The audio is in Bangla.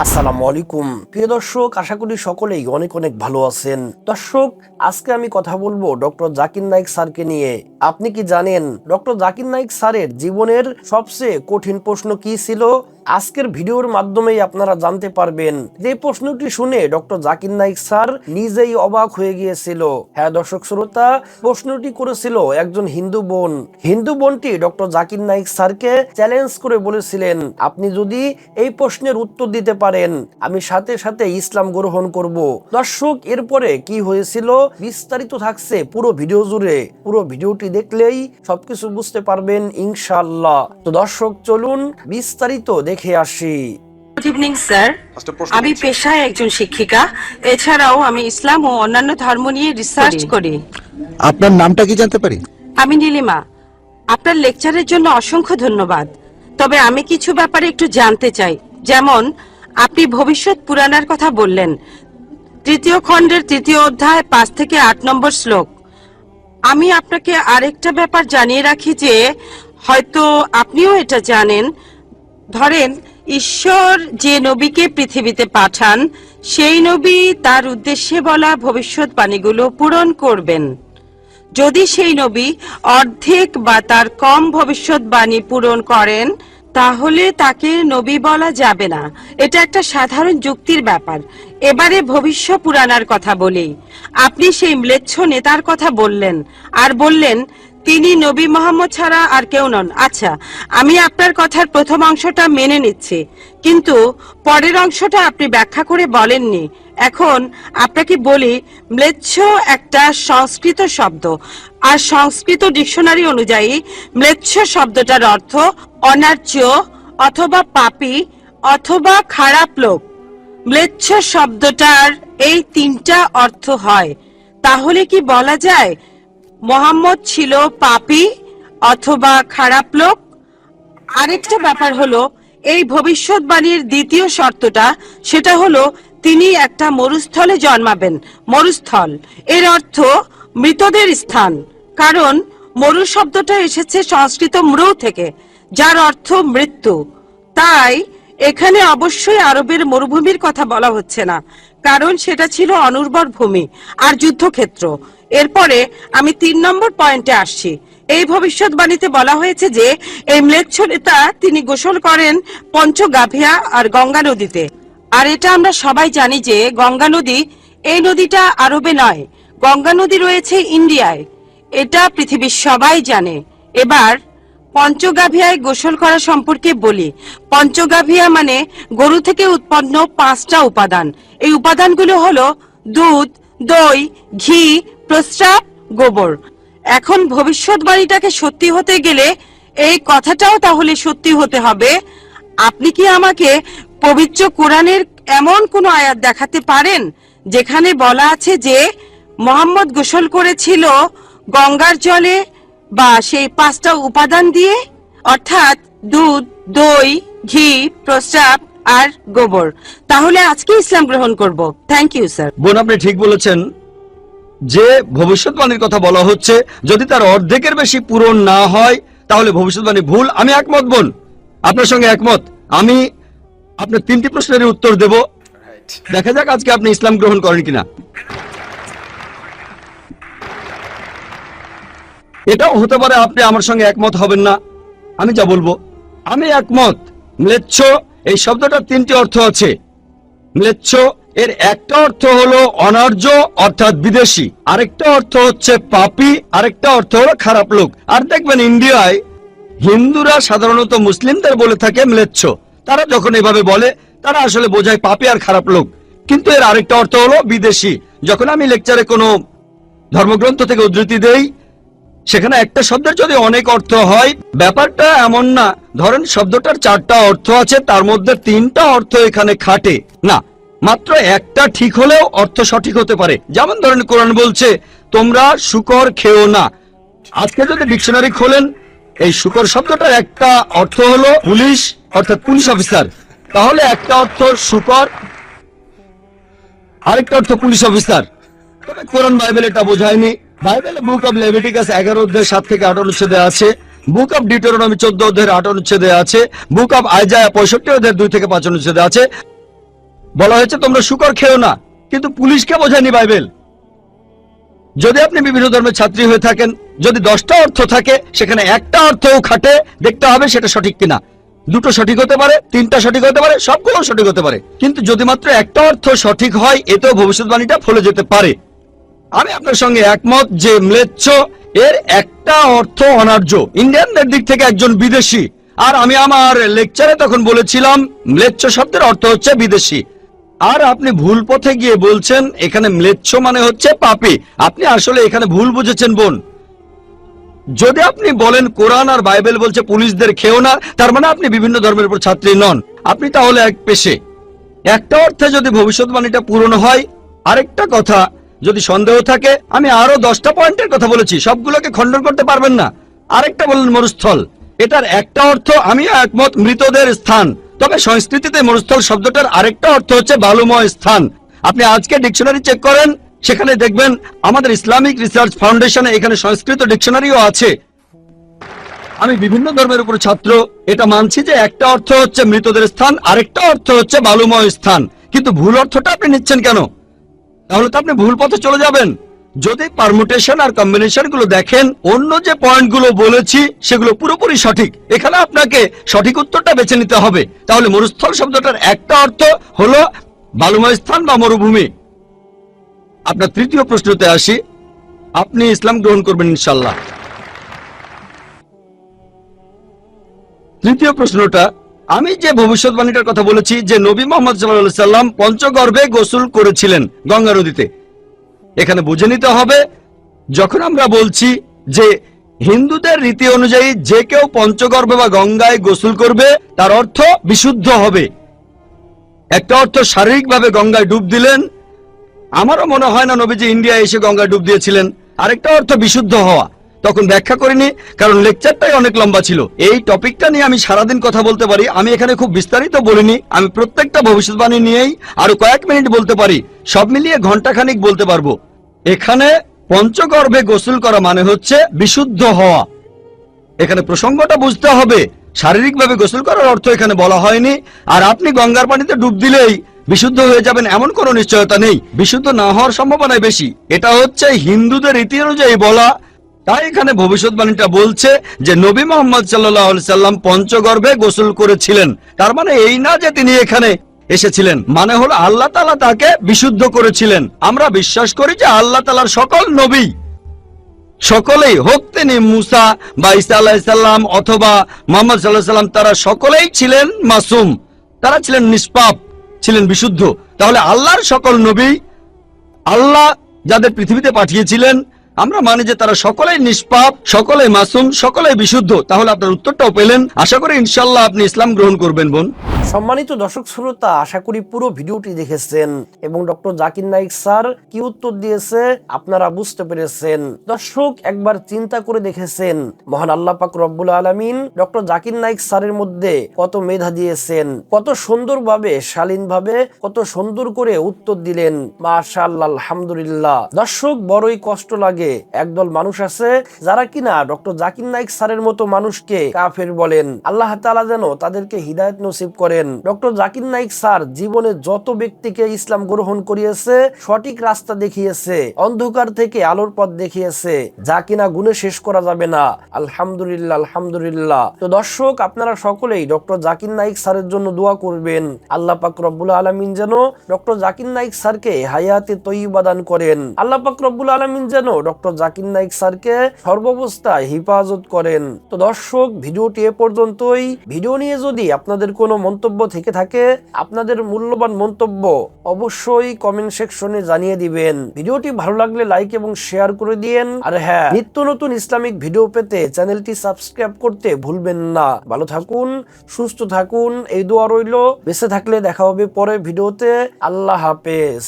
আসসালামু আলাইকুম। প্রিয় দর্শক, আশা করি সকলেই অনেক অনেক ভালো আছেন। দর্শক, আজকে আমি কথা বলব ডক্টর জাকির নাইক স্যারকে নিয়ে। আপনি কি জানেন, ডক্টর জাকির নাইক স্যারের জীবনের সবচেয়ে কঠিন প্রশ্ন কি ছিল? আজকের ভিডিওর মাধ্যমেই আপনারা জানতে পারবেন যে প্রশ্নটি শুনে ডক্টর জাকির নাইক স্যার নিজেই অবাক হয়ে গিয়েছিল। হ্যাঁ দর্শক শ্রোতা, প্রশ্নটি করেছিল একজন হিন্দু বোন। হিন্দু বোনটি ডক্টর জাকির নাইক স্যারকে চ্যালেঞ্জ করে বলেছিলেন, আপনি যদি এই প্রশ্নের উত্তর দিতে পারেন, আমি সাথে সাথে ইসলাম গ্রহণ করব। দর্শক, এরপরে কি হয়েছিল? বিস্তারিত থাকছে পুরো ভিডিও জুড়ে। পুরো ভিডিওটি দেখলেই সবকিছু বুঝতে পারবেন ইনশাআল্লাহ। তো দর্শক, চলুন বিস্তারিত দেখে আসি। গুড ইভিনিং স্যার আমি পেশায় একজন শিক্ষিকা। এছাড়াও আমি ইসলাম ও অন্যান্য ধর্ম নিয়ে রিসার্চ করি। আপনার নামটা কি জানতে পারি? আমি নীলিমা। আপনার লেকচারের জন্য অসংখ্য ধন্যবাদ। তবে আমি কিছু ব্যাপারে একটু জানতে চাই। যেমন আপনি ভবিষ্যৎ পুরাণের কথা বললেন। তৃতীয় খণ্ডের তৃতীয় অধ্যায় পাঁচ থেকে আট নম্বর শ্লোক। আমি আপনাকে আরেকটা ব্যাপার জানিয়ে রাখি যে হয়তো আপনিও এটা জানেন ধরেন, ঈশ্বর যে নবীকে পৃথিবীতে পাঠান, সেই নবী তার উদ্দেশ্যে বলা ভবিষ্যৎবাণীগুলো পূরণ করবেন। যদি সেই নবী অর্ধেক বা তার কম ভবিষ্যৎবাণী পূরণ করেন, তাহলে তাকে নবী বলা যাবে না। এটা একটা সাধারণ যুক্তির ব্যাপার। এবারে ভবিষ্য পুরাণার কথা বলি। আপনি সেই ম্লেচ্ছ নেতার কথা বললেন, আর বললেন তিনি নবী মোহাম্মদ ছাড়া আর কেউ নন। আচ্ছা আমি আপনার কথার প্রথম অংশটা মেনে নিচ্ছি। কিন্তু পরের অংশটা আপনি ব্যাখ্যা করে বলেননি। এখন আপনাকে বলি, ম্লেচ্ছ একটা সংস্কৃত শব্দ। আর সংস্কৃত ডিকশনারি অনুযায়ী, ম্লেচ্ছ শব্দটার অর্থ অনার্য অথবা পাপি অথবা খারাপ লোক। ম্লেচ্ছ শব্দটার এই তিনটা অর্থ হয়। তাহলে কি বলা যায় মোহাম্মদ ছিল পাপি অথবা খারাপ লোক। আরেকটা ব্যাপার হলো, এই ভবিষ্যৎবাণীর দ্বিতীয় শর্তটা, সেটা হলো তিনি একটা মরুস্থলে জন্মাবেন, মরুস্থল। এর অর্থ মৃতদের স্থান। কারণ মরু শব্দটা এসেছে সংস্কৃত মৃ থেকে, যার অর্থ মৃত্যু। তাই এখানে অবশ্যই আরবের মরুভূমির কথা বলা হচ্ছে না, কারণ সেটা ছিল অনুর্বর ভূমি আর যুদ্ধক্ষেত্র। এরপরে আমি তিন নম্বর পয়েন্টে আসছি। এই ভবিষ্যৎবাণীতে বলা হয়েছে যে, এই ম্লেচ্ছ তিনি গোসল করেন পঞ্চগাভিয়া আর গঙ্গা নদীতে। আর এটা আমরা সবাই জানি যে, গঙ্গা নদী এই নদীটা আরবে নয়, গঙ্গা নদী রয়েছে ইন্ডিয়ায়। এটা পৃথিবীর সবাই জানে। এবার পঞ্চগাভিয়ায় গোসল করা সম্পর্কে বলি। পঞ্চগাভিয়া মানে গরু থেকে উৎপন্ন পাঁচটা উপাদান। এই উপাদানগুলো হলো দুধ, দই, ঘি প্রস্রাব গোবর। এখন ভবিষ্যৎবাণীটাকে সত্যি হতে গেলে এই কথাটাও তাহলে সত্যি হতে হবে। আপনি কি আমাকে পবিত্র কোরআনের এমন কোন আয়াত দেখাতে পারেন, যেখানে বলা আছে যে মোহাম্মদ গোসল করেছিল গঙ্গার জলে বা সেই পাঁচটা উপাদান দিয়ে? অর্থাৎ দুধ, দই, ঘি, প্রস্রাব আর গোবর। তাহলে আজকে ইসলাম গ্রহণ করব। থ্যাংক ইউ স্যার বোন, আপনি ঠিক বলেছেন যে ভবিষ্যৎবাণীর কথা বলা হচ্ছে যদি তার অর্ধেকের বেশি পূরণ না হয় তাহলে ভবিষ্যৎবাণী ভুল। আমি একমত বোন। আপনার সঙ্গে একমত। আমি আপনার তিনটি প্রশ্নের উত্তর দেব। দেখা যাক আজকে আপনি ইসলাম গ্রহণ করেন কিনা। এটাও হতে পারে আপনি আমার সঙ্গে একমত হবেন না। আমি যা বলব আমি একমত। ম্লেচ্ছ এই শব্দটার তিনটি অর্থ আছে। ম্লেচ্ছ এর একটা অর্থ হলো অনার্য, অর্থাৎ বিদেশি। আরেকটা অর্থ হচ্ছে পাপি, আরেকটা অর্থ হলো খারাপ লোক। আর দেখবেন ইন্ডিয়ায় হিন্দুরা সাধারণত মুসলিমদের বলে থাকে ম্লেচ্ছ। তারা যখন এভাবে বলে, তারা আসলে বোঝায় পাপি আর খারাপ লোক। কিন্তু এর আরেকটা অর্থ হলো বিদেশি। যখন আমি লেকচারে কোনো ধর্মগ্রন্থ থেকে উদ্ধৃতি দেই, সেখানে একটা শব্দের যদি অনেক অর্থ হয়, ব্যাপারটা এমন না। ধরেন শব্দটার চারটা অর্থ আছে, তার মধ্যে তিনটা অর্থ এখানে খাটে। না মাত্র একটা ঠিক হলেও অর্থ সঠিক হতে পারে। যেমন ধরেন কোরআন বলছে, তোমরা শুকর খেও না। আজকে যদি ডিকশনারি খোলেন, এই শুকর শব্দটার একটা অর্থ হলো পুলিশ, অর্থাৎ পুলিশ অফিসার। তাহলে একটা অর্থ শুকর, আরেকটা অর্থ পুলিশ অফিসার। তবে কোরআন বাইবেল এটা বোঝায়নি। বাইবেল বুক অব লেভিটিকাস এগারো অধ্যায় সাত থেকে আট অনুচ্ছেদে আছে। বুক অব ডিটোরনমি চোদ্দ অধ্যায়ের আট অনুচ্ছেদে আছে। বুক অব আইজায়া পঁয়ষট্টি অধ্যায়ের দুই থেকে পাঁচ অনুচ্ছেদে আছে। বলা হয়েছে তোমরা শুকর খেও না, কিন্তু পুলিশকে বোঝায়নি বাইবেল। যদি আপনি বিভিন্ন ধর্মের ছাত্রী হয়ে থাকেন, যদি দশটা অর্থ থাকে, সেখানে একটা অর্থও খাটে, দেখতে হবে সেটা সঠিক কিনা। দুটো সঠিক হতে পারে, তিনটা সঠিক হতে পারে, সবগুলো সঠিক হতে পারে। কিন্তু যদি মাত্র একটা অর্থ সঠিক হয় এতেও ভবিষ্যৎবাণীটা ফলে যেতে পারে। আমি আপনার সঙ্গে একমত যে ম্লেচ্ছ এর একটা অর্থ অনার্য। ইন্ডিয়ানদের দিক থেকে একজন বিদেশি। আর আমি আমার লেকচারে তখন বলেছিলাম, ম্লেচ্ছ শব্দের অর্থ হচ্ছে বিদেশি। আর আপনি ভুল পথে গিয়ে বলছেন, এখানে ম্লেচ্ছ মানে হচ্ছে পাপি। আপনি আসলে এখানে ভুল বুঝেছেন, বোন। যদি আপনি বলেন কোরআন আর বাইবেল বলছে পুলিশদের খেও না, তার মানে আপনি বিভিন্ন ধর্মের উপর ছাত্রী নন। আপনি তাহলে এক পেশে। একটা অর্থে যদি ভবিষ্যৎবাণীটা পূরণ হয়, আরেকটা কথা, যদি সন্দেহ থাকে, আমি আরও দশটা পয়েন্টের কথা বলেছি, সবগুলোকে খণ্ডন করতে পারবেন না। আরেকটা বললেন মরুস্থল। এটার একটা অর্থ আমি একমত, মৃতদের স্থান। তবে সংস্কৃতিতে মরুস্থল শব্দটার আরেকটা অর্থ হচ্ছে বালুময় স্থান। আপনি আজকে ডিকশনারি চেক করেন, সেখানে দেখবেন আমাদের ইসলামিক রিসার্চ ফাউন্ডেশনে এখানে সংস্কৃত ডিকশনারিও আছে। আমি বিভিন্ন ধর্মের উপর ছাত্র, এটা মানছি যে একটা অর্থ হচ্ছে মৃতদের স্থান, আরেকটা অর্থ হচ্ছে বালুময় স্থান। কিন্তু ভুল অর্থটা আপনি নিচ্ছেন কেন? তাহলে তো আপনি ভুল পথে চলে যাবেন। যদি পারমুটেশন আর কম্বিনেশনগুলো দেখেন, অন্য যে পয়েন্টগুলো বলেছি, সেগুলো পুরোপুরি সঠিক। এখানে আপনাকে সঠিক উত্তরটা বেছে নিতে হবে। তাহলে মরুস্থল শব্দটার একটা অর্থ হলো বালুময় স্থান বা মরুভূমি। আপনার তৃতীয় প্রশ্নতে আসি। আপনি ইসলাম গ্রহণ করবেন ইনশাল্লাহ তৃতীয় প্রশ্নটা, আমি যে ভবিষ্যৎবাণীটার কথা বলেছি, যে নবী মোহাম্মদ সাল্লাম পঞ্চগর্ভে গোসল করেছিলেন গঙ্গা নদীতে। এখানে বুঝে নিতে হবে, যখন আমরা বলছি যে হিন্দুদের রীতি অনুযায়ী যে কেউ পঞ্চগর্ভে বা গঙ্গায় গোসল করবে, তার অর্থ বিশুদ্ধ হবে। একটা অর্থ শারীরিকভাবে গঙ্গায় ডুব দিলেন। আমারও মনে হয় না নবীজি ইন্ডিয়া এসে গঙ্গায় ডুব দিয়েছিলেন। আরেকটা অর্থ বিশুদ্ধ হওয়া। তখন ব্যাখ্যা করিনি, কারণ লেকচারটাই অনেক লম্বা ছিল। এই টপিকটা নিয়ে আমি সারাদিন কথা বলতে পারি, আমি এখানে খুব বিস্তারিত বলিনি, আমি প্রত্যেকটা ভবিষ্যৎবাণী নিয়েই আরও কয়েক মিনিট বলতে পারি, সব মিলিয়ে ঘন্টাখানিক বলতে পারব। এখানে পঞ্চগর্ভে গোসল করা মানে হচ্ছে বিশুদ্ধ হওয়া। এখানে প্রসঙ্গটা বুঝতে হবে, শারীরিকভাবে গোসল করার অর্থ এখানে বলা হয়নি, আর আপনি গঙ্গার পানিতে ডুব দিলেই বিশুদ্ধ হয়ে যাবেন এমন কোনো নিশ্চয়তা নেই। বিশুদ্ধ না হওয়ার সম্ভাবনাই বেশি। এটা হচ্ছে হিন্দুদের রীতি অনুযায়ী বলা তাই এখানে ভবিষ্যৎবাণীটা বলছে যে নবী মোহাম্মদ সাল্লাহ সাল্লাম পঞ্চগর্ভে গোসল করেছিলেন। তার মানে এই না যে তিনি এখানে এসেছিলেন মানে হলো আল্লাহ তালা তাকে বিশুদ্ধ করেছিলেন। আমরা বিশ্বাস করি যে আল্লাহ তালার সকল নবী, সকলেই হোক তিনি মুসা বা ইসা আলাহিসাল্লাম অথবা মোহাম্মদ সাল্লাহ সাল্লাম, তারা সকলেই ছিলেন মাসুম। তারা ছিলেন নিষ্পাপ, ছিলেন বিশুদ্ধ। তাহলে আল্লাহর সকল নবী আল্লাহ যাদের পৃথিবীতে পাঠিয়েছিলেন আমরা মানি যে তারা সকলেই নিষ্পাপ, সকলেই মাসুম, সকলেই বিশুদ্ধ। তাহলে আপনার উত্তরটাও পেলেন। আশা করি ইনশাল্লাহ আপনি ইসলাম গ্রহণ করবেন বোন। সম্মানিত দর্শক শ্রোতা, আশা করি পুরো ভিডিওটি দেখেছেন এবং ডক্টর জাকির নাইক স্যার কি উত্তর দিয়েছে আপনারা বুঝতে পেরেছেন। দর্শক, একবার চিন্তা করে দেখেছেন, মহান আল্লাহ পাক রব্বুল আলমিন ডক্টর জাকির নাইক স্যারের মধ্যে কত মেধা দিয়েছেন, কত সুন্দরভাবে, শালীনভাবে, কত সুন্দর করে উত্তর দিলেন। মাশাআল্লাহ, আলহামদুলিল্লাহ। দর্শক, বড়ই কষ্ট লাগে, একদল মানুষ আছে যারা কিনা ডক্টর জাকির নাইক স্যারের মতো মানুষকে কাফের বলেন। আল্লাহ তাআলা যেন তাদেরকে হিদায়ত নসিব করেন। ডক্টর জাকির নাইক স্যার, জীবনে যত ব্যক্তিকে ইসলাম গ্রহণ করিয়েছে, সঠিক রাস্তা দেখিয়েছে, অন্ধকার থেকে আলোর পথ দেখিয়েছে, যা কিনা গুণে শেষ করা যাবে না। আলহামদুলিল্লাহ আলহামদুলিল্লাহ। তো দর্শক, আপনারা সকলেই ডক্টর জাকির নাইক স্যারের জন্য দোয়া করবেন। আল্লাহ পাক রব্বুল আলমিন যেন ডক্টর জাকির নাইক স্যারকে হায়াতে তৈবা দান করেন। আল্লাহ পাক রব্বুল আলমিন যেন ডক্টর জাকির নাইক স্যারকে সর্বাবস্থায় হেফাজত করেন। তো দর্শক, ভিডিওটি এ পর্যন্তই। ভিডিও নিয়ে যদি আপনাদের কোনো মন্তব্য থেকে থাকে, আপনাদের মূল্যবান মন্তব্য অবশ্যই কমেন্ট সেকশনে জানিয়ে দিবেন। ভিডিওটি ভালো লাগলে লাইক এবং শেয়ার করে দিয়েন। আর হ্যাঁ নিত্য নতুন ইসলামিক ভিডিও পেতে চ্যানেলটি সাবস্ক্রাইব করতে ভুলবেন না। ভালো থাকুন, সুস্থ থাকুন, এই দোয়া রইল। বেঁচে থাকলে দেখা হবে পরে ভিডিওতে আল্লাহ হাফেজ।